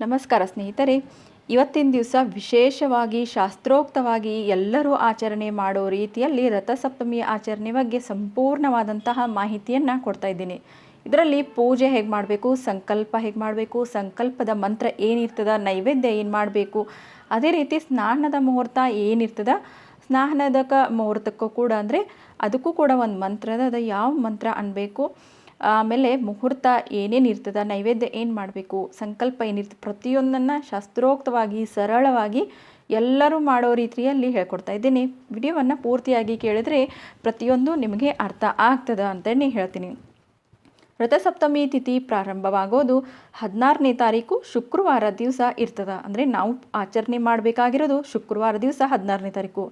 ನಮಸ್ಕಾರ ಸ್ನೇಹಿತರೆ. ಇವತ್ತಿನ ದಿವಸ ವಿಶೇಷವಾಗಿ ಶಾಸ್ತ್ರೋಕ್ತವಾಗಿ ಎಲ್ಲರೂ ಆಚರಣೆ ಮಾಡೋ ರೀತಿಯಲ್ಲಿ ರಥಸಪ್ತಮಿ ಆಚರಣೆ ಬಗ್ಗೆ ಸಂಪೂರ್ಣವಾದಂತಹ ಮಾಹಿತಿಯನ್ನು ಕೊಡ್ತಾ ಇದ್ದೀನಿ. ಇದರಲ್ಲಿ ಪೂಜೆ ಹೇಗೆ ಮಾಡಬೇಕು, ಸಂಕಲ್ಪ ಹೇಗೆ ಮಾಡಬೇಕು, ಸಂಕಲ್ಪದ ಮಂತ್ರ ಏನಿರ್ತದ, ನೈವೇದ್ಯ ಏನು ಮಾಡಬೇಕು, ಅದೇ ರೀತಿ ಸ್ನಾನದ ಮುಹೂರ್ತ ಏನಿರ್ತದ, ಸ್ನಾನದಕ ಮುಹೂರ್ತಕ್ಕೂ ಕೂಡ ಅಂದರೆ ಅದಕ್ಕೂ ಕೂಡ ಒಂದು ಮಂತ್ರದ ಯಾವ ಮಂತ್ರ ಅನ್ಬೇಕು ಆಮೇಲೆ ಮುಹೂರ್ತ ಏನೇನು ಇರ್ತದೆ, ನೈವೇದ್ಯ ಏನು ಮಾಡಬೇಕು, ಸಂಕಲ್ಪ ಏನಿರ್ತದೆ ಪ್ರತಿಯೊಂದನ್ನು ಶಾಸ್ತ್ರೋಕ್ತವಾಗಿ, ಸರಳವಾಗಿ ಎಲ್ಲರೂ ಮಾಡೋ ರೀತಿಯಲ್ಲಿ ಹೇಳ್ಕೊಡ್ತಾ ಇದ್ದೀನಿ. ವಿಡಿಯೋವನ್ನು ಪೂರ್ತಿಯಾಗಿ ಕೇಳಿದ್ರೆ ಪ್ರತಿಯೊಂದು ನಿಮಗೆ ಅರ್ಥ ಆಗ್ತದ ಅಂತೇಳಿ ಹೇಳ್ತೀನಿ. ರಥಸಪ್ತಮಿ ತಿಥಿ ಪ್ರಾರಂಭವಾಗೋದು ಹದಿನಾರನೇ ತಾರೀಕು ಶುಕ್ರವಾರ ದಿವಸ ಇರ್ತದೆ. ಅಂದರೆ ನಾವು ಆಚರಣೆ ಮಾಡಬೇಕಾಗಿರೋದು ಶುಕ್ರವಾರ ದಿವಸ ಹದಿನಾರನೇ ತಾರೀಕು.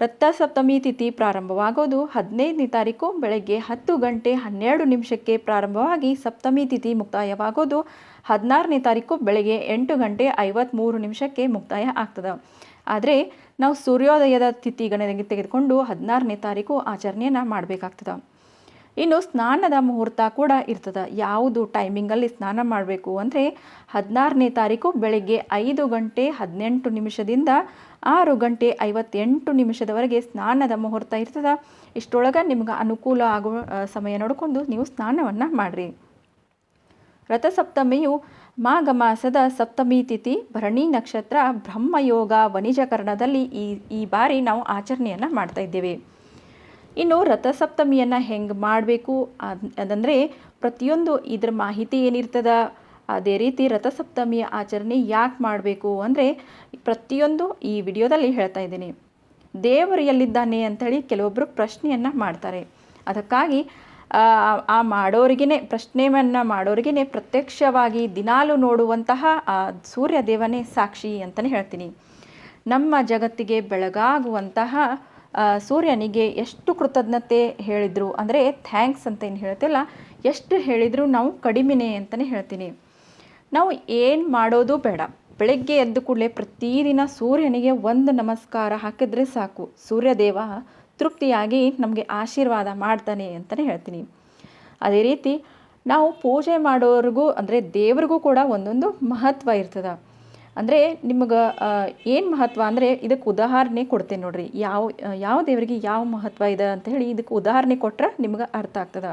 ರಥಸಪ್ತಮಿ ತಿಥಿ ಪ್ರಾರಂಭವಾಗೋದು ಹದಿನೈದನೇ ತಾರೀಕು ಬೆಳಗ್ಗೆ ಹತ್ತು ಗಂಟೆ ಹನ್ನೆರಡು ನಿಮಿಷಕ್ಕೆ ಪ್ರಾರಂಭವಾಗಿ ಸಪ್ತಮಿ ತಿಥಿ ಮುಕ್ತಾಯವಾಗೋದು ಹದಿನಾರನೇ ತಾರೀಕು ಬೆಳಗ್ಗೆ ಎಂಟು ಗಂಟೆ ಐವತ್ತ್ಮೂರು ನಿಮಿಷಕ್ಕೆ ಮುಕ್ತಾಯ ಆಗ್ತದೆ. ಆದರೆ ನಾವು ಸೂರ್ಯೋದಯದ ತಿಥಿ ಗಣನೆಗೆ ತೆಗೆದುಕೊಂಡು ಹದಿನಾರನೇ ತಾರೀಕು ಆಚರಣೆಯನ್ನು ಮಾಡಬೇಕಾಗ್ತದೆ. ಇನ್ನು ಸ್ನಾನದ ಮುಹೂರ್ತ ಕೂಡ ಇರ್ತದೆ. ಯಾವುದು ಟೈಮಿಂಗಲ್ಲಿ ಸ್ನಾನ ಮಾಡಬೇಕು ಅಂದರೆ ಹದಿನಾರನೇ ತಾರೀಕು ಬೆಳಗ್ಗೆ ಐದು ಗಂಟೆ ಹದಿನೆಂಟು ನಿಮಿಷದಿಂದ ಆರು ಗಂಟೆ ಐವತ್ತೆಂಟು ನಿಮಿಷದವರೆಗೆ ಸ್ನಾನದ ಮುಹೂರ್ತ ಇರ್ತದೆ. ಇಷ್ಟೊಳಗೆ ನಿಮ್ಗೆ ಅನುಕೂಲ ಆಗೋ ಸಮಯ ನೋಡಿಕೊಂಡು ನೀವು ಸ್ನಾನವನ್ನು ಮಾಡಿರಿ. ರಥಸಪ್ತಮಿಯು ಮಾಘ ಮಾಸದ ಸಪ್ತಮಿ ತಿಥಿ, ಭರಣಿ ನಕ್ಷತ್ರ, ಬ್ರಹ್ಮಯೋಗ, ವನಿಜಕರಣದಲ್ಲಿ ಈ ಈ ಬಾರಿ ನಾವು ಆಚರಣೆಯನ್ನು ಮಾಡ್ತಾ ಇದ್ದೇವೆ. ಇನ್ನು ರಥಸಪ್ತಮಿಯನ್ನು ಹೆಂಗೆ ಮಾಡಬೇಕು? ಅದು, ಅದಂದರೆ ಪ್ರತಿಯೊಂದು ಇದ್ರ ಮಾಹಿತಿ ಏನಿರ್ತದ? ಅದೇ ರೀತಿ ರಥಸಪ್ತಮಿಯ ಆಚರಣೆ ಯಾಕೆ ಮಾಡಬೇಕು ಅಂದರೆ ಪ್ರತಿಯೊಂದು ಈ ವಿಡಿಯೋದಲ್ಲಿ ಹೇಳ್ತಾ ಇದ್ದೀನಿ. ದೇವರು ಎಲ್ಲಿದ್ದಾನೆ ಅಂಥೇಳಿ ಕೆಲವೊಬ್ಬರು ಪ್ರಶ್ನೆಯನ್ನು ಮಾಡ್ತಾರೆ. ಅದಕ್ಕಾಗಿ, ಆ ಮಾಡೋರಿಗೇ ಪ್ರಶ್ನೆಯನ್ನು ಮಾಡೋರಿಗೇ ಪ್ರತ್ಯಕ್ಷವಾಗಿ ದಿನಾಲು ನೋಡುವಂತಹ ಆ ಸೂರ್ಯ ದೇವನೇ ಸಾಕ್ಷಿ ಅಂತಲೇ ಹೇಳ್ತೀನಿ. ನಮ್ಮ ಜಗತ್ತಿಗೆ ಬೆಳಗಾಗುವಂತಹ ಸೂರ್ಯನಿಗೆ ಎಷ್ಟು ಕೃತಜ್ಞತೆ ಹೇಳಿದರು, ಅಂದರೆ ಥ್ಯಾಂಕ್ಸ್ ಅಂತ ಏನು ಹೇಳ್ತಿಲ್ಲ ಎಷ್ಟು ಹೇಳಿದರೂ ನಾವು ಕಡಿಮೆನೇ ಅಂತಲೇ ಹೇಳ್ತೀನಿ. ನಾವು ಏನು ಮಾಡೋದು ಬೇಡ. ಬೆಳಗ್ಗೆ ಎದ್ದು ಕೂಡಲೇ ಪ್ರತಿದಿನ ಸೂರ್ಯನಿಗೆ ಒಂದು ನಮಸ್ಕಾರ ಹಾಕಿದರೆ ಸಾಕು. ಸೂರ್ಯದೇವ ತೃಪ್ತಿಯಾಗಿ ನಮಗೆ ಆಶೀರ್ವಾದ ಮಾಡ್ತಾನೆ ಅಂತಲೇ ಹೇಳ್ತೀನಿ. ಅದೇ ರೀತಿ ನಾವು ಪೂಜೆ ಮಾಡೋರಿಗೂ, ಅಂದರೆ ದೇವ್ರಿಗೂ ಕೂಡ ಒಂದೊಂದು ಮಹತ್ವ ಇರ್ತದೆ. ಅಂದರೆ ನಿಮ್ಗೆ ಏನು ಮಹತ್ವ ಅಂದರೆ ಇದಕ್ಕೆ ಉದಾಹರಣೆ ಕೊಡ್ತೇನೆ ನೋಡಿರಿ. ಯಾವ ಯಾವ ದೇವರಿಗೆ ಯಾವ ಮಹತ್ವ ಇದೆ ಅಂತ ಹೇಳಿ ಇದಕ್ಕೆ ಉದಾಹರಣೆ ಕೊಟ್ರೆ ನಿಮ್ಗೆ ಅರ್ಥ ಆಗ್ತದೆ.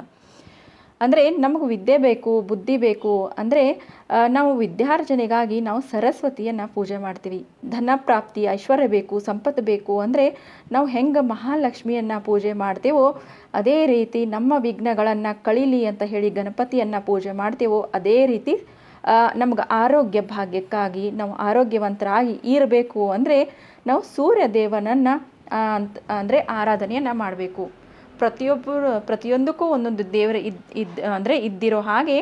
ಅಂದರೆ ನಮಗೆ ವಿದ್ಯೆ ಬೇಕು, ಬುದ್ಧಿ ಬೇಕು, ಅಂದರೆ ನಾವು ವಿದ್ಯಾರ್ಜನೆಗಾಗಿ ನಾವು ಸರಸ್ವತಿಯನ್ನು ಪೂಜೆ ಮಾಡ್ತೀವಿ. ಧನ ಪ್ರಾಪ್ತಿ, ಐಶ್ವರ್ಯ ಬೇಕು, ಸಂಪತ್ತು ಬೇಕು, ಅಂದರೆ ನಾವು ಹೆಂಗೆ ಮಹಾಲಕ್ಷ್ಮಿಯನ್ನು ಪೂಜೆ ಮಾಡ್ತೇವೋ, ಅದೇ ರೀತಿ ನಮ್ಮ ವಿಘ್ನಗಳನ್ನು ಕಳೀಲಿ ಅಂತ ಹೇಳಿ ಗಣಪತಿಯನ್ನು ಪೂಜೆ ಮಾಡ್ತೇವೋ, ಅದೇ ರೀತಿ ನಮ್ಗೆ ಆರೋಗ್ಯ ಭಾಗ್ಯಕ್ಕಾಗಿ ನಾವು ಆರೋಗ್ಯವಂತರಾಗಿ ಇರಬೇಕು ಅಂದರೆ ನಾವು ಸೂರ್ಯ ದೇವನನ್ನು ಅಂತ, ಅಂದರೆ ಆರಾಧನೆಯನ್ನು ಮಾಡಬೇಕು. ಪ್ರತಿಯೊಬ್ಬರು, ಪ್ರತಿಯೊಂದಕ್ಕೂ ಒಂದೊಂದು ದೇವರ ಇದ್ ಇದ್, ಅಂದರೆ ಇದ್ದಿರೋ ಹಾಗೆ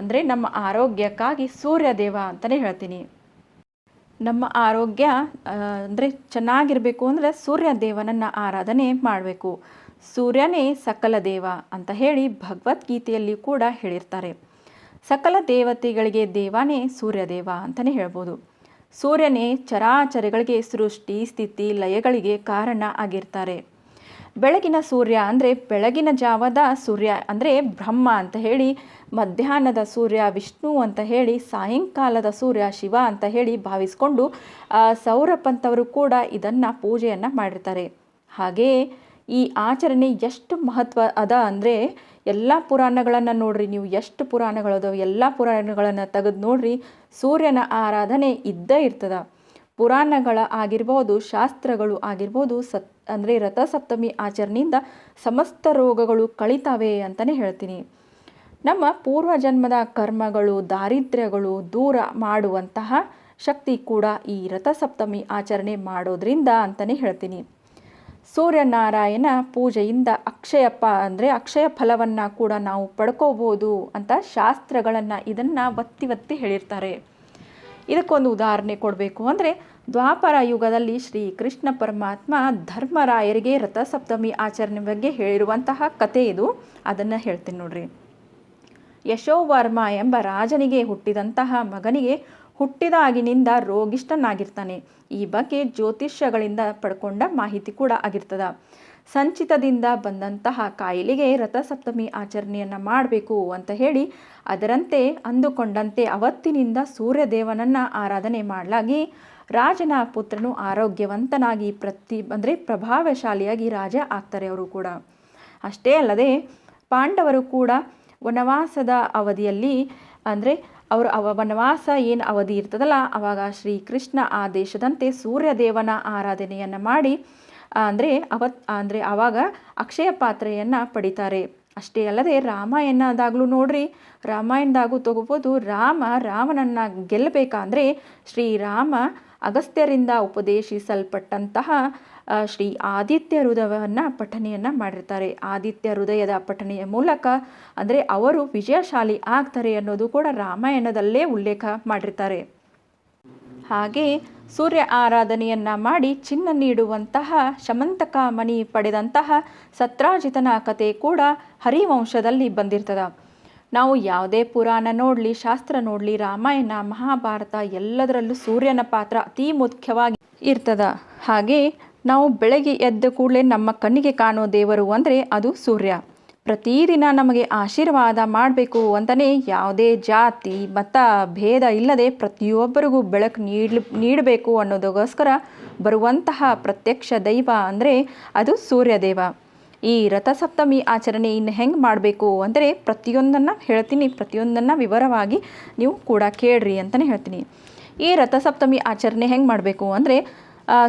ಅಂದರೆ ನಮ್ಮ ಆರೋಗ್ಯಕ್ಕಾಗಿ ಸೂರ್ಯ ದೇವ ಅಂತಲೇ ಹೇಳ್ತೀನಿ. ನಮ್ಮ ಆರೋಗ್ಯ ಅಂದರೆ ಚೆನ್ನಾಗಿರಬೇಕು ಅಂದರೆ ಸೂರ್ಯ ದೇವನನ್ನು ಆರಾಧನೆ ಮಾಡಬೇಕು. ಸೂರ್ಯನೇ ಸಕಲ ದೇವ ಅಂತ ಹೇಳಿ ಭಗವದ್ಗೀತೆಯಲ್ಲಿ ಕೂಡ ಹೇಳಿರ್ತಾರೆ. ಸಕಲ ದೇವತೆಗಳಿಗೆ ದೇವಾನೇ ಸೂರ್ಯದೇವ ಅಂತಲೇ ಹೇಳ್ಬೋದು. ಸೂರ್ಯನೇ ಚರಾಚರಗಳಿಗೆ ಸೃಷ್ಟಿ, ಸ್ಥಿತಿ, ಲಯಗಳಿಗೆ ಕಾರಣ ಆಗಿರ್ತಾರೆ. ಬೆಳಗಿನ ಸೂರ್ಯ ಅಂದರೆ ಬೆಳಗಿನ ಜಾವದ ಸೂರ್ಯ ಅಂದರೆ ಬ್ರಹ್ಮ ಅಂತ ಹೇಳಿ, ಮಧ್ಯಾಹ್ನದ ಸೂರ್ಯ ವಿಷ್ಣು ಅಂತ ಹೇಳಿ, ಸಾಯಂಕಾಲದ ಸೂರ್ಯ ಶಿವ ಅಂತ ಹೇಳಿ ಭಾವಿಸ್ಕೊಂಡು ಸೌರಪಂಥವರು ಕೂಡ ಇದನ್ನು ಪೂಜೆಯನ್ನು ಮಾಡಿರ್ತಾರೆ. ಹಾಗೆಯೇ ಈ ಆಚರಣೆ ಎಷ್ಟು ಮಹತ್ವ ಅದ ಅಂದರೆ ಎಲ್ಲ ಪುರಾಣಗಳನ್ನು ನೋಡ್ರಿ, ನೀವು ಎಷ್ಟು ಪುರಾಣಗಳದಾವೆ ಎಲ್ಲ ಪುರಾಣಗಳನ್ನು ತೆಗೆದು ನೋಡ್ರಿ, ಸೂರ್ಯನ ಆರಾಧನೆ ಇದ್ದೇ ಇರ್ತದ. ಪುರಾಣಗಳ ಆಗಿರ್ಬೋದು, ಶಾಸ್ತ್ರಗಳು ಆಗಿರ್ಬೋದು, ಸತ್, ಅಂದರೆ ರಥಸಪ್ತಮಿ ಆಚರಣೆಯಿಂದ ಸಮಸ್ತ ರೋಗಗಳು ಕಳಿತಾವೆ ಅಂತಲೇ ಹೇಳ್ತೀನಿ. ನಮ್ಮ ಪೂರ್ವಜನ್ಮದ ಕರ್ಮಗಳು, ದಾರಿದ್ರ್ಯಗಳು ದೂರ ಮಾಡುವಂತಹ ಶಕ್ತಿ ಕೂಡ ಈ ರಥಸಪ್ತಮಿ ಆಚರಣೆ ಮಾಡೋದ್ರಿಂದ ಅಂತಲೇ ಹೇಳ್ತೀನಿ. ಸೂರ್ಯನಾರಾಯಣ ಪೂಜೆಯಿಂದ ಅಕ್ಷಯಪ್ಪ ಅಂದರೆ ಅಕ್ಷಯ ಫಲವನ್ನು ಕೂಡ ನಾವು ಪಡ್ಕೋಬೋದು ಅಂತ ಶಾಸ್ತ್ರಗಳನ್ನು ಇದನ್ನು ಒತ್ತಿ ಒತ್ತಿ ಹೇಳಿರ್ತಾರೆ. ಇದಕ್ಕೊಂದು ಉದಾಹರಣೆ ಕೊಡಬೇಕು ಅಂದರೆ ದ್ವಾಪರ ಯುಗದಲ್ಲಿ ಶ್ರೀ ಕೃಷ್ಣ ಪರಮಾತ್ಮ ಧರ್ಮರಾಯರಿಗೆ ರಥಸಪ್ತಮಿ ಆಚರಣೆ ಬಗ್ಗೆ ಹೇಳಿರುವಂತಹ ಕತೆ ಇದು. ಅದನ್ನು ಹೇಳ್ತೀನಿ ನೋಡ್ರಿ. ಯಶೋವರ್ಮ ಎಂಬ ರಾಜನಿಗೆ ಹುಟ್ಟಿದಂತಹ ಮಗನಿಗೆ ಹುಟ್ಟಿದಾಗಿನಿಂದ ರೋಗಿಷ್ಠನಾಗಿರ್ತಾನೆ. ಈ ಬಗ್ಗೆ ಜ್ಯೋತಿಷ್ಯಗಳಿಂದ ಪಡ್ಕೊಂಡ ಮಾಹಿತಿ ಕೂಡ ಆಗಿರ್ತದ. ಸಂಚಿತದಿಂದ ಬಂದಂತಹ ಕಾಯಿಲೆಗೆ ರಥಸಪ್ತಮಿ ಆಚರಣೆಯನ್ನು ಮಾಡಬೇಕು ಅಂತ ಹೇಳಿ, ಅದರಂತೆ ಅಂದುಕೊಂಡಂತೆ ಅವತ್ತಿನಿಂದ ಸೂರ್ಯದೇವನನ್ನು ಆರಾಧನೆ ಮಾಡಲಾಗಿ, ರಾಜನ ಪುತ್ರನು ಆರೋಗ್ಯವಂತನಾಗಿ ಪ್ರತಿ, ಅಂದರೆ ಪ್ರಭಾವಶಾಲಿಯಾಗಿ ರಾಜ ಆಗ್ತಾರೆ ಅವರು ಕೂಡ. ಅಷ್ಟೇ ಅಲ್ಲದೆ, ಪಾಂಡವರು ಕೂಡ ವನವಾಸದ ಅವಧಿಯಲ್ಲಿ, ಅಂದರೆ ಅವರು ಅವ ವನವಾಸ ಏನು ಅವಧಿ ಇರ್ತದಲ್ಲ ಆವಾಗ ಶ್ರೀಕೃಷ್ಣ ದೇಶದಂತೆ ಸೂರ್ಯದೇವನ ಆರಾಧನೆಯನ್ನು ಮಾಡಿ ಅಂದರೆ ಅವತ್ ಅಂದರೆ ಆವಾಗ ಅಕ್ಷಯ ಪಾತ್ರೆಯನ್ನು ಪಡಿತಾರೆ. ಅಷ್ಟೇ ಅಲ್ಲದೆ ರಾಮಾಯಣದಾಗಲೂ ನೋಡ್ರಿ, ರಾಮಾಯಣದಾಗೂ ತಗೋಬೋದು, ರಾಮ ರಾಮನನ್ನು ಗೆಲ್ಲಬೇಕಂದ್ರೆ ಶ್ರೀರಾಮ ಅಗಸ್ತ್ಯರಿಂದ ಉಪದೇಶಿಸಲ್ಪಟ್ಟಂತಹ ಶ್ರೀ ಆದಿತ್ಯ ಹೃದಯವನ್ನು ಪಠನೆಯನ್ನು ಮಾಡಿರ್ತಾರೆ. ಆದಿತ್ಯ ಹೃದಯದ ಪಠನೆಯ ಮೂಲಕ ಅಂದರೆ ಅವರು ವಿಜಯಶಾಲಿ ಆಗ್ತಾರೆ ಅನ್ನೋದು ಕೂಡ ರಾಮಾಯಣದಲ್ಲೇ ಉಲ್ಲೇಖ ಮಾಡಿರ್ತಾರೆ. ಹಾಗೆ ಸೂರ್ಯ ಆರಾಧನೆಯನ್ನು ಮಾಡಿ ಚಿನ್ನ ನೀಡುವಂತಹ ಶಮಂತಕ ಮಣಿ ಪಡೆದಂತಹ ಸತ್ರಾಜಿತನ ಕತೆ ಕೂಡ ಹರಿವಂಶದಲ್ಲಿ ಬಂದಿರ್ತದ. ನಾವು ಯಾವುದೇ ಪುರಾಣ ನೋಡಲಿ, ಶಾಸ್ತ್ರ ನೋಡಲಿ, ರಾಮಾಯಣ, ಮಹಾಭಾರತ ಎಲ್ಲದರಲ್ಲೂ ಸೂರ್ಯನ ಪಾತ್ರ ಅತಿ ಮುಖ್ಯವಾಗಿ ಇರ್ತದ. ಹಾಗೆ ನಾವು ಬೆಳಗ್ಗೆ ಎದ್ದ ಕೂಡಲೇ ನಮ್ಮ ಕಣ್ಣಿಗೆ ಕಾಣೋ ದೇವರು ಅಂದರೆ ಅದು ಸೂರ್ಯ. ಪ್ರತಿದಿನ ನಮಗೆ ಆಶೀರ್ವಾದ ಮಾಡಬೇಕು ಅಂತಲೇ ಯಾವುದೇ ಜಾತಿ, ಮತ, ಭೇದ ಇಲ್ಲದೆ ಪ್ರತಿಯೊಬ್ಬರಿಗೂ ಬೆಳಕು ನೀಡ್ಲಿ, ನೀಡಬೇಕು ಅನ್ನೋದಕ್ಕೋಸ್ಕರ ಬರುವಂತಹ ಪ್ರತ್ಯಕ್ಷ ದೈವ ಅಂದರೆ ಅದು ಸೂರ್ಯದೇವ. ಈ ರಥಸಪ್ತಮಿ ಆಚರಣೆ ಇನ್ನು ಹೆಂಗೆ ಮಾಡಬೇಕು ಅಂದರೆ ಪ್ರತಿಯೊಂದನ್ನು ಹೇಳ್ತೀನಿ, ಪ್ರತಿಯೊಂದನ್ನು ವಿವರವಾಗಿ ನೀವು ಕೂಡ ಕೇಳ್ರಿ ಅಂತಲೇ ಹೇಳ್ತೀನಿ. ಈ ರಥಸಪ್ತಮಿ ಆಚರಣೆ ಹೆಂಗೆ ಮಾಡಬೇಕು ಅಂದರೆ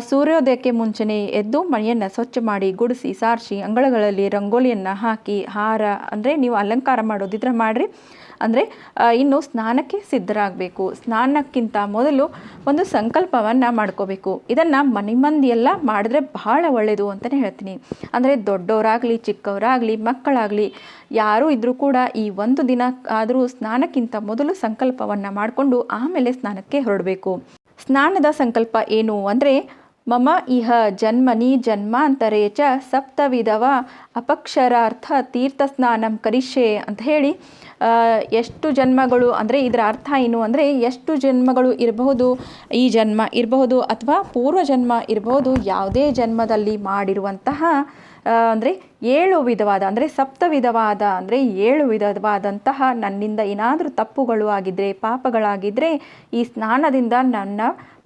ಸೂರ್ಯೋದಯಕ್ಕೆ ಮುಂಚೆನೇ ಎದ್ದು ಮನೆಯನ್ನು ಸ್ವಚ್ಛ ಮಾಡಿ ಗುಡಿಸಿ, ಸಾರಿಸಿ, ಅಂಗಳಗಳಲ್ಲಿ ರಂಗೋಲಿಯನ್ನು ಹಾಕಿ, ಹಾರ, ಅಂದರೆ ನೀವು ಅಲಂಕಾರ ಮಾಡೋದಿದ್ರೆ ಮಾಡಿರಿ. ಅಂದರೆ ಇನ್ನು ಸ್ನಾನಕ್ಕೆ ಸಿದ್ಧರಾಗಬೇಕು. ಸ್ನಾನಕ್ಕಿಂತ ಮೊದಲು ಒಂದು ಸಂಕಲ್ಪವನ್ನು ಮಾಡ್ಕೋಬೇಕು. ಇದನ್ನು ಮನೆ ಮಂದಿ ಎಲ್ಲ ಮಾಡಿದ್ರೆ ಬಹಳ ಒಳ್ಳೆಯದು ಅಂತಲೇ ಹೇಳ್ತೀನಿ. ಅಂದರೆ ದೊಡ್ಡವರಾಗಲಿ ಚಿಕ್ಕವರಾಗಲಿ, ಮಕ್ಕಳಾಗಲಿ, ಯಾರೂ ಇದ್ದರೂ ಕೂಡ ಈ ಒಂದು ದಿನ ಆದರೂ ಸ್ನಾನಕ್ಕಿಂತ ಮೊದಲು ಸಂಕಲ್ಪವನ್ನು ಮಾಡಿಕೊಂಡು ಆಮೇಲೆ ಸ್ನಾನಕ್ಕೆ ಹೊರಡಬೇಕು. ಸ್ನಾನದ ಸಂಕಲ್ಪ ಏನು ಅಂದರೆ, ಮಮ ಇಹ ಜನ್ಮನಿ ಜನ್ಮಾಂತರೇ ಚ ಸಪ್ತವಿಧವ ಅಪಕ್ಷರಾರ್ಥ ತೀರ್ಥ ಸ್ನಾನಂ ಕರಿಷೆ ಅಂತ ಹೇಳಿ ಎಷ್ಟು ಜನ್ಮಗಳು ಅಂದರೆ ಇದರ ಅರ್ಥ ಏನು ಅಂದರೆ, ಎಷ್ಟು ಜನ್ಮಗಳು ಇರಬಹುದು, ಈ ಜನ್ಮ ಇರಬಹುದು ಅಥವಾ ಪೂರ್ವ ಜನ್ಮ ಇರಬಹುದು, ಯಾವುದೇ ಜನ್ಮದಲ್ಲಿ ಮಾಡಿರುವಂತಹ ಅಂದರೆ ಏಳು ವಿಧವಾದ, ಅಂದರೆ ಸಪ್ತ ವಿಧವಾದ, ಅಂದರೆ ಏಳು ವಿಧವಾದಂತಹ ನನ್ನಿಂದ ಏನಾದರೂ ತಪ್ಪುಗಳು ಆಗಿದ್ದರೆ ಪಾಪಗಳಾಗಿದ್ದರೆ ಈ ಸ್ನಾನದಿಂದ ನನ್ನ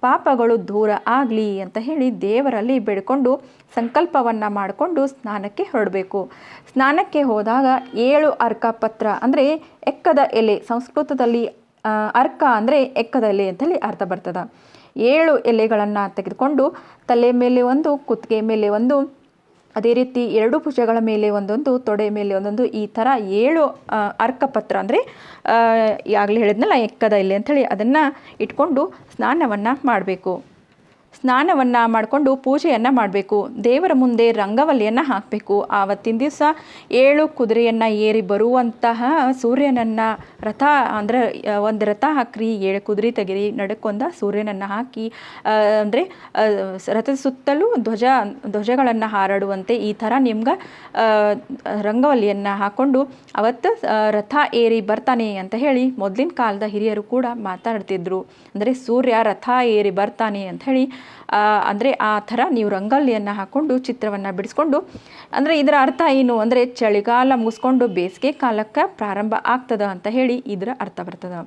ಪಾಪಗಳು ದೂರ ಆಗಲಿ ಅಂತ ಹೇಳಿ ದೇವರಲ್ಲಿ ಬೇಡಿಕೊಂಡು ಸಂಕಲ್ಪವನ್ನು ಮಾಡಿಕೊಂಡು ಸ್ನಾನಕ್ಕೆ ಹೊರಡಬೇಕು. ಸ್ನಾನಕ್ಕೆ ಹೋದಾಗ ಏಳು ಅರ್ಕಪತ್ರ, ಅಂದರೆ ಎಕ್ಕದ ಎಲೆ, ಸಂಸ್ಕೃತದಲ್ಲಿ ಅರ್ಕ ಅಂದರೆ ಎಕ್ಕದ ಎಲೆ ಅಂತೇಳಿ ಅರ್ಥ ಬರ್ತದೆ. ಏಳು ಎಲೆಗಳನ್ನು ತೆಗೆದುಕೊಂಡು ತಲೆ ಮೇಲೆ ಒಂದು, ಕುತ್ತಿಗೆ ಮೇಲೆ ಒಂದು ಅದೇ ರೀತಿ ಎರಡು ಭುಜಗಳ ಮೇಲೆ ಒಂದೊಂದು, ತೊಡೆ ಮೇಲೆ ಒಂದೊಂದು, ಈ ಥರ ಏಳು ಅರ್ಕಪತ್ರ ಅಂದರೆ ಈಗಾಗಲೇ ಹೇಳಿದ್ನಲ್ಲ, ಎಕ್ಕದ ಇಲ್ಲಿ ಅಂಥೇಳಿ ಅದನ್ನು ಇಟ್ಕೊಂಡು ಸ್ನಾನವನ್ನು ಮಾಡಬೇಕು. ಸ್ನಾನವನ್ನು ಮಾಡಿಕೊಂಡು ಪೂಜೆಯನ್ನು ಮಾಡಬೇಕು. ದೇವರ ಮುಂದೆ ರಂಗವಲ್ಲಿಯನ್ನು ಹಾಕಬೇಕು. ಆವತ್ತಿನ ದಿವಸ ಏಳು ಕುದುರೆಯನ್ನು ಏರಿ ಬರುವಂತಹ ಸೂರ್ಯನನ್ನು ರಥ, ಅಂದರೆ ಒಂದು ರಥ ಹಾಕ್ರಿ, ಏಳು ಕುದುರೆ ತೆಗಿರಿ, ನಡಕೊಂದ ಸೂರ್ಯನನ್ನು ಹಾಕಿ ಅಂದರೆ ರಥದ ಸುತ್ತಲೂ ಧ್ವಜ, ಧ್ವಜಗಳನ್ನು ಹಾರಾಡುವಂತೆ ಈ ಥರ ನಿಮ್ಗೆ ರಂಗವಲ್ಲಿಯನ್ನು ಹಾಕ್ಕೊಂಡು ಅವತ್ತು ರಥ ಏರಿ ಬರ್ತಾನೆ ಅಂತ ಹೇಳಿ ಮೊದಲಿನ ಕಾಲದ ಹಿರಿಯರು ಕೂಡ ಮಾತಾಡ್ತಿದ್ರು. ಅಂದರೆ ಸೂರ್ಯ ರಥ ಏರಿ ಬರ್ತಾನೆ ಅಂತ ಹೇಳಿ ಅಂದರೆ ಆ ಥರ ನೀವು ರಂಗೋಲಿಯನ್ನು ಹಾಕ್ಕೊಂಡು ಚಿತ್ರವನ್ನು ಬಿಡಿಸ್ಕೊಂಡು, ಅಂದರೆ ಇದರ ಅರ್ಥ ಏನು? ಅಂದರೆ ಚಳಿಗಾಲ ಮುಗಿಸ್ಕೊಂಡು ಬೇಸಿಗೆ ಕಾಲಕ್ಕೆ ಪ್ರಾರಂಭ ಆಗ್ತದ ಅಂತ ಹೇಳಿ ಇದರ ಅರ್ಥ ಬರ್ತದೆ.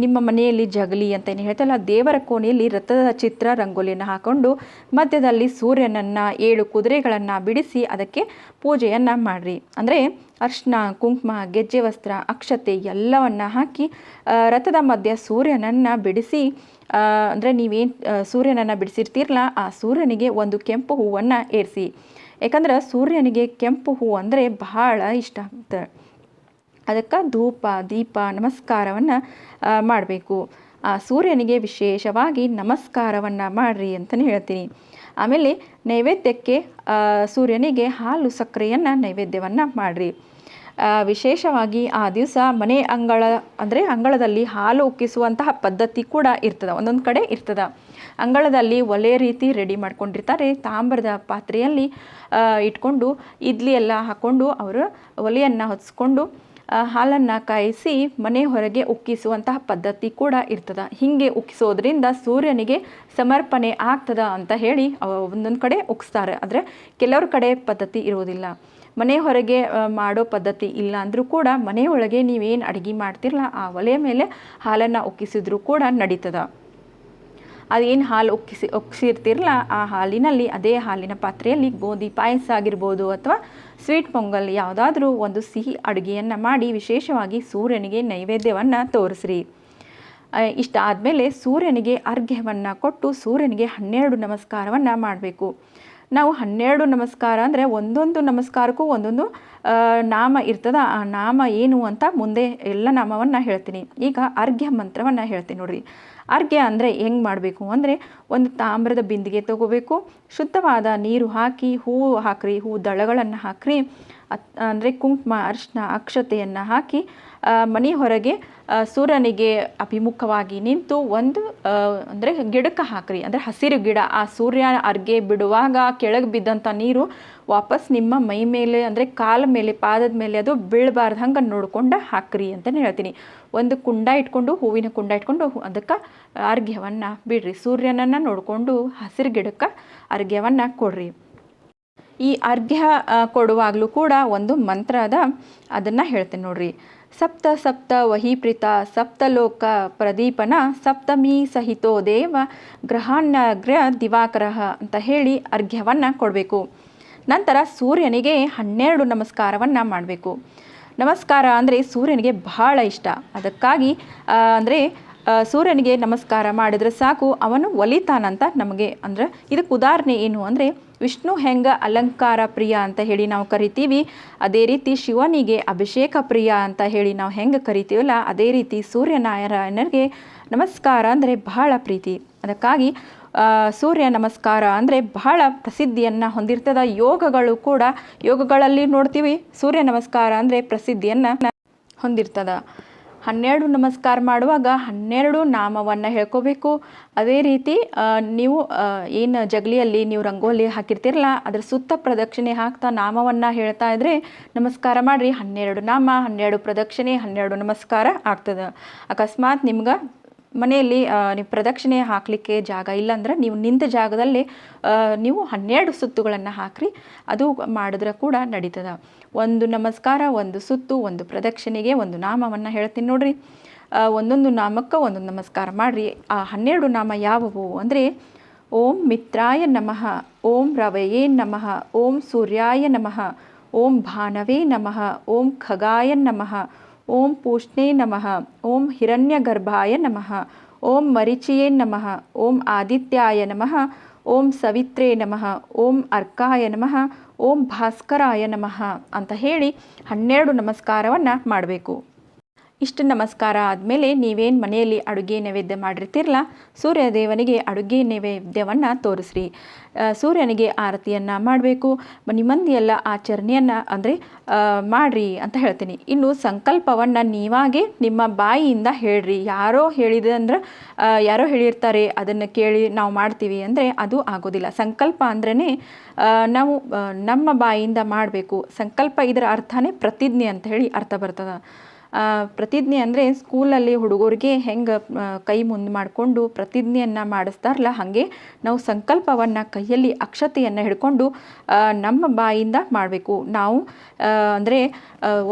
ನಿಮ್ಮ ಮನೆಯಲ್ಲಿ ಜಗಲಿ ಅಂತ ಏನು ಹೇಳ್ತಲ್ಲ, ದೇವರ ಕೋಣೆಯಲ್ಲಿ ರಥದ ಚಿತ್ರ ರಂಗೋಲಿಯನ್ನು ಹಾಕ್ಕೊಂಡು ಮಧ್ಯದಲ್ಲಿ ಸೂರ್ಯನನ್ನು ಏಳು ಕುದುರೆಗಳನ್ನು ಬಿಡಿಸಿ ಅದಕ್ಕೆ ಪೂಜೆಯನ್ನು ಮಾಡಿರಿ. ಅಂದರೆ ಅರ್ಶಿನ, ಕುಂಕುಮ, ಗೆಜ್ಜೆ ವಸ್ತ್ರ, ಅಕ್ಷತೆ ಎಲ್ಲವನ್ನು ಹಾಕಿ ರಥದ ಮಧ್ಯ ಸೂರ್ಯನನ್ನು ಬಿಡಿಸಿ ಅಂದರೆ ನೀವೇನು ಸೂರ್ಯನನ್ನು ಬಿಡಿಸಿರ್ತೀರಲ್ಲ, ಆ ಸೂರ್ಯನಿಗೆ ಒಂದು ಕೆಂಪು ಹೂವನ್ನು ಏರಿಸಿ. ಯಾಕಂದ್ರೆ ಸೂರ್ಯನಿಗೆ ಕೆಂಪು ಹೂವು ಅಂದರೆ ಬಹಳ ಇಷ್ಟ ಆಗುತ್ತೆ. ಅದಕ್ಕೆ ಧೂಪ, ದೀಪ, ನಮಸ್ಕಾರವನ್ನು ಮಾಡಬೇಕು. ಆ, ಸೂರ್ಯನಿಗೆ ವಿಶೇಷವಾಗಿ ನಮಸ್ಕಾರವನ್ನು ಮಾಡಿರಿ ಅಂತಲೇ ಹೇಳ್ತೀನಿ. ಆಮೇಲೆ ನೈವೇದ್ಯಕ್ಕೆ ಸೂರ್ಯನಿಗೆ ಹಾಲು ಸಕ್ಕರೆಯನ್ನು ನೈವೇದ್ಯವನ್ನು ಮಾಡಿರಿ. ವಿಶೇಷವಾಗಿ ಆ ದಿವಸ ಮನೆ ಅಂಗಳ, ಅಂದರೆ ಅಂಗಳದಲ್ಲಿ ಹಾಲು ಉಕ್ಕಿಸುವಂತಹ ಪದ್ಧತಿ ಕೂಡ ಇರ್ತದೆ, ಒಂದೊಂದು ಕಡೆ ಇರ್ತದೆ. ಅಂಗಳದಲ್ಲಿ ಒಲೆ ರೀತಿ ರೆಡಿ ಮಾಡ್ಕೊಂಡಿರ್ತಾರೆ. ತಾಮ್ರದ ಪಾತ್ರೆಯಲ್ಲಿ ಇಟ್ಕೊಂಡು ಇಡ್ಲಿ ಎಲ್ಲ ಹಾಕ್ಕೊಂಡು ಅವರು ಒಲೆಯನ್ನು ಹೊತ್ಸ್ಕೊಂಡು ಹಾಲನ್ನು ಕಾಯಿಸಿ ಮನೆ ಹೊರಗೆ ಉಕ್ಕಿಸುವಂತಹ ಪದ್ಧತಿ ಕೂಡ ಇರ್ತದೆ. ಹೀಗೆ ಉಕ್ಕಿಸೋದ್ರಿಂದ ಸೂರ್ಯನಿಗೆ ಸಮರ್ಪಣೆ ಆಗ್ತದ ಅಂತ ಹೇಳಿ ಒಂದೊಂದು ಕಡೆ ಉಕ್ಕಿಸ್ತಾರೆ ಆದರೆ ಕೆಲವ್ರ ಕಡೆ ಪದ್ಧತಿ ಇರೋದಿಲ್ಲ. ಮನೆ ಹೊರಗೆ ಮಾಡೋ ಪದ್ಧತಿ ಇಲ್ಲ ಅಂದರೂ ಕೂಡ ಮನೆಯೊಳಗೆ ನೀವೇನು ಅಡುಗೆ ಮಾಡ್ತಿರಲ್ಲ ಆ ಒಲೆಯ ಮೇಲೆ ಹಾಲನ್ನು ಉಕ್ಕಿಸಿದ್ರೂ ಕೂಡ ನಡೀತದ. ಅದೇನು ಹಾಲು ಉಕ್ಕಿಸಿ ಉಕ್ಕಿಸಿರ್ತಿರಲ್ಲ ಆ ಹಾಲಿನಲ್ಲಿ ಅದೇ ಹಾಲಿನ ಪಾತ್ರೆಯಲ್ಲಿ ಗೋಧಿ ಪಾಯಸ ಆಗಿರ್ಬೋದು ಅಥವಾ ಸ್ವೀಟ್ ಪೊಂಗಲ್ ಯಾವುದಾದ್ರೂ ಒಂದು ಸಿಹಿ ಅಡುಗೆಯನ್ನು ಮಾಡಿ ವಿಶೇಷವಾಗಿ ಸೂರ್ಯನಿಗೆ ನೈವೇದ್ಯವನ್ನು ತೋರಿಸ್ರಿ. ಇಷ್ಟ ಆದಮೇಲೆ ಸೂರ್ಯನಿಗೆ ಅರ್ಘ್ಯವನ್ನು ಕೊಟ್ಟು ಸೂರ್ಯನಿಗೆ ಹನ್ನೆರಡು ನಮಸ್ಕಾರವನ್ನು ಮಾಡಬೇಕು. ನಾವು ಹನ್ನೆರಡು ನಮಸ್ಕಾರ ಅಂದರೆ ಒಂದೊಂದು ನಮಸ್ಕಾರಕ್ಕೂ ಒಂದೊಂದು ನಾಮ ಇರ್ತದ. ಆ ನಾಮ ಏನು ಅಂತ ಮುಂದೆ ಎಲ್ಲ ನಾಮವನ್ನು ಹೇಳ್ತೀನಿ. ಈಗ ಅರ್ಘ್ಯ ಮಂತ್ರವನ್ನು ಹೇಳ್ತೀನಿ ನೋಡ್ರಿ. ಅರ್ಘ್ಯ ಅಂದರೆ ಹೆಂಗೆ ಮಾಡಬೇಕು ಅಂದರೆ ಒಂದು ತಾಮ್ರದ ಬಿಂದಿಗೆ ತಗೋಬೇಕು. ಶುದ್ಧವಾದ ನೀರು ಹಾಕಿ, ಹೂವು ಹಾಕ್ರಿ, ಹೂ ದಳಗಳನ್ನು ಹಾಕ್ರಿ. ಅತ್, ಅಂದರೆ ಕುಂಕುಮ, ಅರಿಶಿನ, ಅಕ್ಷತೆಯನ್ನು ಹಾಕಿ ಮನೆ ಹೊರಗೆ ಸೂರ್ಯನಿಗೆ ಅಭಿಮುಖವಾಗಿ ನಿಂತು ಒಂದು ಅಂದರೆ ಗಿಡಕ್ಕೆ ಹಾಕ್ರಿ. ಅಂದರೆ ಹಸಿರು ಗಿಡ, ಆ ಸೂರ್ಯ ಅರ್ಗೆ ಬಿಡುವಾಗ ಕೆಳಗೆ ಬಿದ್ದಂಥ ನೀರು ವಾಪಸ್ ನಿಮ್ಮ ಮೈ ಮೇಲೆ, ಅಂದರೆ ಕಾಲ ಮೇಲೆ, ಪಾದದ ಮೇಲೆ ಅದು ಬೀಳಬಾರ್ದು. ಹಂಗೆ ನೋಡ್ಕೊಂಡು ಹಾಕ್ರಿ ಅಂತಲೇ ಹೇಳ್ತೀನಿ. ಒಂದು ಕುಂಡ ಇಟ್ಕೊಂಡು, ಹೂವಿನ ಕುಂಡ ಇಟ್ಕೊಂಡು ಅದಕ್ಕೆ ಅರ್ಘ್ಯವನ್ನು ಬಿಡ್ರಿ. ಸೂರ್ಯನನ್ನು ನೋಡಿಕೊಂಡು ಹಸಿರು ಗಿಡಕ್ಕೆ ಅರ್ಘ್ಯವನ್ನು ಕೊಡ್ರಿ. ಈ ಅರ್ಘ್ಯ ಕೊಡುವಾಗಲೂ ಕೂಡ ಒಂದು ಮಂತ್ರ ಅದ ಅದನ್ನು ಹೇಳ್ತೇನೆ ನೋಡ್ರಿ. ಸಪ್ತ ಸಪ್ತ ವಹಿಪ್ರಿತ ಸಪ್ತಲೋಕ ಪ್ರದೀಪನ, ಸಪ್ತಮಿ ಸಹಿತೋ ದೇವ ಗ್ರಹಾಣ್ಯಗ್ರ ದಿವಾಕರ ಅಂತ ಹೇಳಿ ಅರ್ಘ್ಯವನ್ನು ಕೊಡಬೇಕು. ನಂತರ ಸೂರ್ಯನಿಗೆ ಹನ್ನೆರಡು ನಮಸ್ಕಾರವನ್ನು ಮಾಡಬೇಕು. ನಮಸ್ಕಾರ ಅಂದರೆ ಸೂರ್ಯನಿಗೆ ಬಹಳ ಇಷ್ಟ. ಅದಕ್ಕಾಗಿ ಅಂದರೆ ಸೂರ್ಯನಿಗೆ ನಮಸ್ಕಾರ ಮಾಡಿದ್ರೆ ಸಾಕು, ಅವನು ಒಲಿತಾನಂತ ನಮಗೆ ಅಂದ್ರೆ ಇದಕ್ಕೆ ಉದಾಹರಣೆ ಏನು ಅಂದರೆ, ವಿಷ್ಣು ಹೆಂಗ ಅಲಂಕಾರ ಪ್ರಿಯ ಅಂತ ಹೇಳಿ ನಾವು ಕರಿತೀವಿ, ಅದೇ ರೀತಿ ಶಿವನಿಗೆ ಅಭಿಷೇಕ ಪ್ರಿಯ ಅಂತ ಹೇಳಿ ನಾವು ಹೆಂಗೆ ಕರಿತೀವಲ್ಲ, ಅದೇ ರೀತಿ ಸೂರ್ಯನಾರಾಯಣರಿಗೆ ನಮಸ್ಕಾರ ಅಂದರೆ ಬಹಳ ಪ್ರೀತಿ. ಅದಕ್ಕಾಗಿ ಸೂರ್ಯ ನಮಸ್ಕಾರ ಅಂದರೆ ಬಹಳ ಪ್ರಸಿದ್ಧಿಯನ್ನು ಹೊಂದಿರ್ತದ. ಯೋಗಗಳು ಕೂಡ, ಯೋಗಗಳಲ್ಲಿ ನೋಡ್ತೀವಿ, ಸೂರ್ಯ ನಮಸ್ಕಾರ ಅಂದರೆ ಪ್ರಸಿದ್ಧಿಯನ್ನು ಹೊಂದಿರ್ತದ. ಹನ್ನೆರಡು ನಮಸ್ಕಾರ ಮಾಡುವಾಗ ಹನ್ನೆರಡು ನಾಮವನ್ನು ಹೇಳ್ಕೋಬೇಕು. ಅದೇ ರೀತಿ ನೀವು ಏನು ಜಗಲಿಯಲ್ಲಿ ನೀವು ರಂಗೋಲಿ ಹಾಕಿರ್ತಿರಲ್ಲ, ಅದ್ರ ಸುತ್ತ ಪ್ರದಕ್ಷಿಣೆ ಹಾಕ್ತಾ ನಾಮವನ್ನು ಹೇಳ್ತಾ ಇದ್ರೆ ನಮಸ್ಕಾರ ಮಾಡಿರಿ, ಹನ್ನೆರಡು ನಾಮ, ಹನ್ನೆರಡು ಪ್ರದಕ್ಷಿಣೆ, ಹನ್ನೆರಡು ನಮಸ್ಕಾರ ಆಗ್ತದೆ. ಅಕಸ್ಮಾತ್ ನಿಮ್ಗೆ ಮನೆಯಲ್ಲಿ ನೀವು ಪ್ರದಕ್ಷಿಣೆ ಹಾಕಲಿಕ್ಕೆ ಜಾಗ ಇಲ್ಲಾಂದ್ರೆ ನೀವು ನಿಂತ ಜಾಗದಲ್ಲಿ ನೀವು ಹನ್ನೆರಡು ಸುತ್ತುಗಳನ್ನು ಹಾಕ್ರಿ, ಅದು ಮಾಡಿದ್ರೆ ಕೂಡ ನಡೀತದ. ಒಂದು ನಮಸ್ಕಾರ ಒಂದು ಸುತ್ತು ಒಂದು ಪ್ರದಕ್ಷಿಣೆಗೆ ಒಂದು ನಾಮವನ್ನು ಹೇಳ್ತೀನಿ ನೋಡ್ರಿ ಒಂದೊಂದು ನಾಮಕ್ಕೆ ಒಂದೊಂದು ನಮಸ್ಕಾರ ಮಾಡಿರಿ ಆ ಹನ್ನೆರಡು ನಾಮ ಯಾವುವು ಅಂದರೆ ಓಂ ಮಿತ್ರಾಯ ನಮಃ ಓಂ ರವಯೇ ನಮಃ ಓಂ ಸೂರ್ಯಾಯ ನಮಃ ಓಂ ಭಾನವೇ ನಮಃ ಓಂ ಖಗಾಯ ನಮಃ ಓಂ ಪೂಷ್ಣೇ ನಮಃ ಓಂ ಹಿರಣ್ಯ ಗರ್ಭಾಯ ನಮಃ ಓಂ ಮರಿಚಿಯೇ ನಮಃ ಓಂ ಆದಿತ್ಯಾಯ ನಮಃ ಓಂ ಸವಿತ್ರೇ ನಮಃ ಓಂ ಅರ್ಕಾಯ ನಮಃ ಓಂ ಭಾಸ್ಕರಾಯ ನಮಃ ಅಂತ ಹೇಳಿ ಹನ್ನೆರಡು ನಮಸ್ಕಾರವನ್ನು ಮಾಡಬೇಕು. ಇಷ್ಟು ನಮಸ್ಕಾರ ಆದಮೇಲೆ ನೀವೇನು ಮನೆಯಲ್ಲಿ ಅಡುಗೆ ನೈವೇದ್ಯ ಮಾಡಿರ್ತಿರಲ್ಲ ಸೂರ್ಯ ದೇವನಿಗೆ ಅಡುಗೆ ನೈವೇದ್ಯವನ್ನು ತೋರಿಸ್ರಿ. ಸೂರ್ಯನಿಗೆ ಆರತಿಯನ್ನು ಮಾಡಬೇಕು, ನಿಮ್ಮಂದಿಯೆಲ್ಲ ಆಚರಣೆಯನ್ನು ಅಂದರೆ ಮಾಡಿರಿ ಅಂತ ಹೇಳ್ತೀನಿ. ಇನ್ನು ಸಂಕಲ್ಪವನ್ನು ನೀವಾಗೆ ನಿಮ್ಮ ಬಾಯಿಯಿಂದ ಹೇಳ್ರಿ. ಯಾರೋ ಹೇಳಿದೆ ಅಂದ್ರೆ ಯಾರೋ ಹೇಳಿರ್ತಾರೆ, ಅದನ್ನು ಕೇಳಿ ನಾವು ಮಾಡ್ತೀವಿ ಅಂದರೆ ಅದು ಆಗೋದಿಲ್ಲ. ಸಂಕಲ್ಪ ಅಂದ್ರೇ ನಾವು ನಮ್ಮ ಬಾಯಿಯಿಂದ ಮಾಡಬೇಕು. ಸಂಕಲ್ಪ ಇದರ ಅರ್ಥನೇ ಪ್ರತಿಜ್ಞೆ ಅಂತ ಹೇಳಿ ಅರ್ಥ ಬರ್ತದೆ. ಪ್ರತಿಜ್ಞೆ ಅಂದರೆ ಸ್ಕೂಲಲ್ಲಿ ಹುಡುಗರಿಗೆ ಹೆಂಗೆ ಕೈ ಮುಂದೆ ಮಾಡಿಕೊಂಡು ಪ್ರತಿಜ್ಞೆಯನ್ನು ಮಾಡಿಸ್ತಾರಲ್ಲ ಹಾಗೆ ನಾವು ಸಂಕಲ್ಪವನ್ನು ಕೈಯಲ್ಲಿ ಅಕ್ಷತೆಯನ್ನು ಹಿಡ್ಕೊಂಡು ನಮ್ಮ ಬಾಯಿಂದ ಮಾಡಬೇಕು. ನಾವು ಅಂದರೆ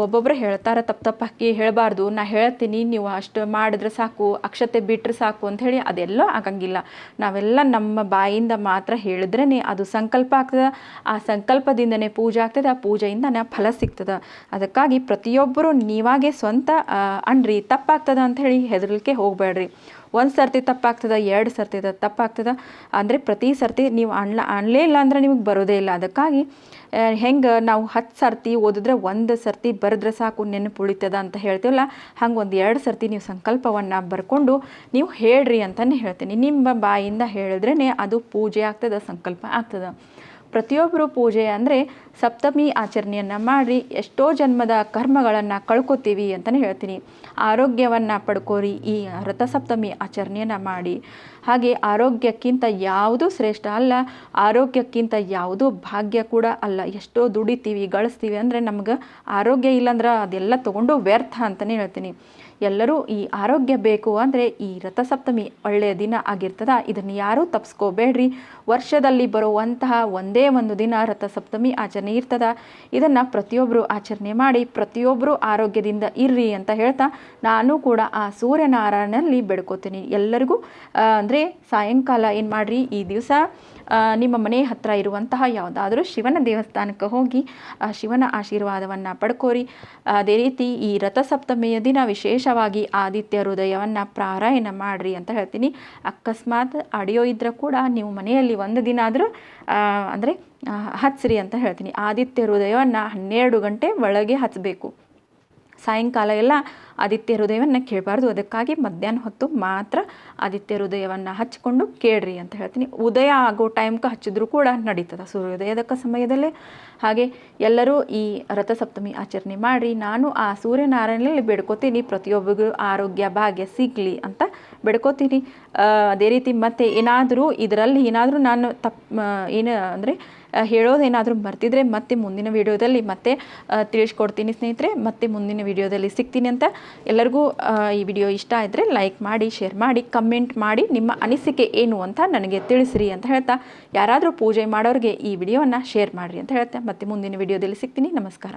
ಒಬ್ಬೊಬ್ಬರು ಹೇಳ್ತಾರೆ, ತಪ್ಪು ತಪ್ಪಾಗಿ ಹೇಳಬಾರ್ದು, ನಾ ಹೇಳ್ತೀನಿ, ನೀವು ಅಷ್ಟು ಮಾಡಿದ್ರೆ ಸಾಕು, ಅಕ್ಷತೆ ಬಿಟ್ಟರೆ ಸಾಕು ಅಂಥೇಳಿ ಅದೆಲ್ಲ ಆಗಂಗಿಲ್ಲ. ನಾವೆಲ್ಲ ನಮ್ಮ ಬಾಯಿಂದ ಮಾತ್ರ ಹೇಳಿದ್ರೇ ಅದು ಸಂಕಲ್ಪ ಆಗ್ತದೆ, ಆ ಸಂಕಲ್ಪದಿಂದನೇ ಪೂಜೆ ಆಗ್ತದೆ, ಆ ಪೂಜೆಯಿಂದನೇ ಫಲ ಸಿಗ್ತದೆ. ಅದಕ್ಕಾಗಿ ಪ್ರತಿಯೊಬ್ಬರು ನೀವಾಗೆ ಸ್ವಂತ ಆ, ಅನ್ರಿ ತಪ್ಪಾಗ್ತದ ಅಂತ ಹೇಳಿ ಹೆದರ್ಲಿಕ್ಕೆ ಹೋಗಬೇಡ್ರಿ ಒಂದು ಸರ್ತಿ ತಪ್ಪಾಗ್ತದ ಎರಡು ಸರ್ತಿ ತಪ್ಪಾಗ್ತದ ಅಂದರೆ ಪ್ರತಿ ಸರ್ತಿ ನೀವು ಅಣ್ಲ ಅಣ್ಲೇ ಇಲ್ಲ ಅಂದ್ರೆ ನಿಮಗೆ ಬರೋದೇ ಇಲ್ಲ. ಅದಕ್ಕಾಗಿ ಹೆಂಗೆ ನಾವು ಹತ್ತು ಸರ್ತಿ ಓದಿದ್ರೆ ಒಂದು ಸರ್ತಿ ಬರೆದ್ರೆ ಸಾಕು ನೆನಪು ಉಳಿತದ ಅಂತ ಹೇಳ್ತೀವಲ್ಲ ಹಂಗೆ ಒಂದು ಎರಡು ಸರ್ತಿ ನೀವು ಸಂಕಲ್ಪವನ್ನು ಬರ್ಕೊಂಡು ನೀವು ಹೇಳ್ರಿ ಅಂತಲೇ ಹೇಳ್ತೀನಿ. ನಿಮ್ಮ ಬಾಯಿಂದ ಹೇಳಿದ್ರೇ ಅದು ಪೂಜೆ ಆಗ್ತದೆ ಸಂಕಲ್ಪ ಆಗ್ತದೆ. ಪ್ರತಿಯೊಬ್ಬರು ಪೂಜೆ ಅಂದರೆ ಸಪ್ತಮಿ ಆಚರಣೆಯನ್ನು ಮಾಡಿ ಎಷ್ಟೋ ಜನ್ಮದ ಕರ್ಮಗಳನ್ನು ಕಳ್ಕೊತೀವಿ ಅಂತಲೇ ಹೇಳ್ತೀನಿ. ಆರೋಗ್ಯವನ್ನು ಪಡ್ಕೋರಿ ಈ ರಥಸಪ್ತಮಿ ಆಚರಣೆಯನ್ನು ಮಾಡಿ. ಹಾಗೆ ಆರೋಗ್ಯಕ್ಕಿಂತ ಯಾವುದೂ ಶ್ರೇಷ್ಠ ಅಲ್ಲ, ಆರೋಗ್ಯಕ್ಕಿಂತ ಯಾವುದೂ ಭಾಗ್ಯ ಕೂಡ ಅಲ್ಲ. ಎಷ್ಟೋ ದುಡಿತೀವಿ, ಗಳಿಸ್ತೀವಿ ಅಂದರೆ ನಮ್ಗೆ ಆರೋಗ್ಯ ಇಲ್ಲಾಂದ್ರೆ ಅದೆಲ್ಲ ತೊಗೊಂಡು ವ್ಯರ್ಥ ಅಂತಲೇ ಹೇಳ್ತೀನಿ. ಎಲ್ಲರೂ ಈ ಆರೋಗ್ಯ ಬೇಕು ಅಂದರೆ ಈ ರಥಸಪ್ತಮಿ ಒಳ್ಳೆಯ ದಿನ ಆಗಿರ್ತದ. ಇದನ್ನು ಯಾರೂ ತಪ್ಪಿಸ್ಕೋಬೇಡ್ರಿ ವರ್ಷದಲ್ಲಿ ಬರುವಂತಹ ಒಂದೇ ಒಂದು ದಿನ ರಥಸಪ್ತಮಿ ಆಚರಣೆ ಇರ್ತದ. ಇದನ್ನು ಪ್ರತಿಯೊಬ್ಬರು ಆಚರಣೆ ಮಾಡಿ ಪ್ರತಿಯೊಬ್ಬರು ಆರೋಗ್ಯದಿಂದ ಇರ್ರಿ ಅಂತ ಹೇಳ್ತಾ ನಾನು ಕೂಡ ಆ ಸೂರ್ಯನಾರಾಯಣನಲ್ಲಿ ಬೆಡ್ಕೋತೀನಿ. ಎಲ್ಲರಿಗೂ ಅಂದರೆ ಸಾಯಂಕಾಲ ಏನು ಮಾಡಿರಿ? ಈ ದಿವಸ ನಿಮ್ಮ ಮನೆ ಹತ್ತಿರ ಇರುವಂತಹ ಯಾವುದಾದ್ರೂ ಶಿವನ ದೇವಸ್ಥಾನಕ್ಕೆ ಹೋಗಿ ಶಿವನ ಆಶೀರ್ವಾದವನ್ನು ಪಡ್ಕೋರಿ. ಅದೇ ರೀತಿ ಈ ರಥಸಪ್ತಮಿಯ ದಿನ ವಿಶೇಷವಾಗಿ ಆದಿತ್ಯ ಹೃದಯವನ್ನು ಪಾರಾಯಣ ಮಾಡಿರಿ ಅಂತ ಹೇಳ್ತೀನಿ. ಅಕಸ್ಮಾತ್ ಆಡಿಯೋ ಇದ್ದರೆ ಕೂಡ ನೀವು ಮನೆಯಲ್ಲಿ ಒಂದು ದಿನ ಆದರೂ ಅಂದರೆ ಹಚ್ಚಿರಿ ಅಂತ ಹೇಳ್ತೀನಿ. ಆದಿತ್ಯ ಹೃದಯವನ್ನು ಹನ್ನೆರಡು ಗಂಟೆ ಒಳಗೆ ಹಚ್ಚಬೇಕು ಸಾಯಂಕಾಲ ಎಲ್ಲ ಆದಿತ್ಯ ಹೃದಯವನ್ನು ಕೇಳಬಾರ್ದು. ಅದಕ್ಕಾಗಿ ಮಧ್ಯಾಹ್ನ ಹೊತ್ತು ಮಾತ್ರ ಆದಿತ್ಯ ಹೃದಯವನ್ನು ಹಚ್ಚಿಕೊಂಡು ಕೇಳ್ರಿ ಅಂತ ಹೇಳ್ತೀನಿ. ಉದಯ ಆಗೋ ಟೈಮ್ಗೆ ಹಚ್ಚಿದ್ರೂ ಕೂಡ ನಡೀತದೆ ಸೂರ್ಯೋದಯದ ಸಮಯದಲ್ಲೇ. ಹಾಗೆ ಎಲ್ಲರೂ ಈ ರಥಸಪ್ತಮಿ ಆಚರಣೆ ಮಾಡಿ ನಾನು ಆ ಸೂರ್ಯನಾರಾಯಣಲ್ಲಿ ಬೇಡ್ಕೋತೀನಿ. ಪ್ರತಿಯೊಬ್ಬರಿಗೂ ಆರೋಗ್ಯ, ಭಾಗ್ಯ ಸಿಗಲಿ ಅಂತ ಬೇಡ್ಕೋತೀನಿ. ಅದೇ ರೀತಿ ಮತ್ತೆ ಏನಾದರೂ ಇದರಲ್ಲಿ ಏನಾದರೂ ನಾನು ತಪ್ಪು ಏನು ಅಂದರೆ ಹೇಳೋದೇನಾದರೂ ಬರ್ತಿದ್ರೆ ಮತ್ತೆ ಮುಂದಿನ ವಿಡಿಯೋದಲ್ಲಿ ಮತ್ತೆ ತಿಳಿಸ್ಕೊಡ್ತೀನಿ ಸ್ನೇಹಿತರೆ. ಮತ್ತೆ ಮುಂದಿನ ವಿಡಿಯೋದಲ್ಲಿ ಸಿಗ್ತೀನಿ ಅಂತ ಎಲ್ಲರಿಗೂ ಈ ವಿಡಿಯೋ ಇಷ್ಟ ಇದ್ದರೆ ಲೈಕ್ ಮಾಡಿ ಶೇರ್ ಮಾಡಿ ಕಮೆಂಟ್ ಮಾಡಿ, ನಿಮ್ಮ ಅನಿಸಿಕೆ ಏನು ಅಂತ ನನಗೆ ತಿಳಿಸ್ರಿ ಅಂತ ಹೇಳ್ತಾ, ಯಾರಾದರೂ ಪೂಜೆ ಮಾಡೋರಿಗೆ ಈ ವಿಡಿಯೋವನ್ನು ಶೇರ್ ಮಾಡಿರಿ ಅಂತ ಹೇಳ್ತಾ, ಮತ್ತೆ ಮುಂದಿನ ವಿಡಿಯೋದಲ್ಲಿ ಸಿಗ್ತೀನಿ. ನಮಸ್ಕಾರ.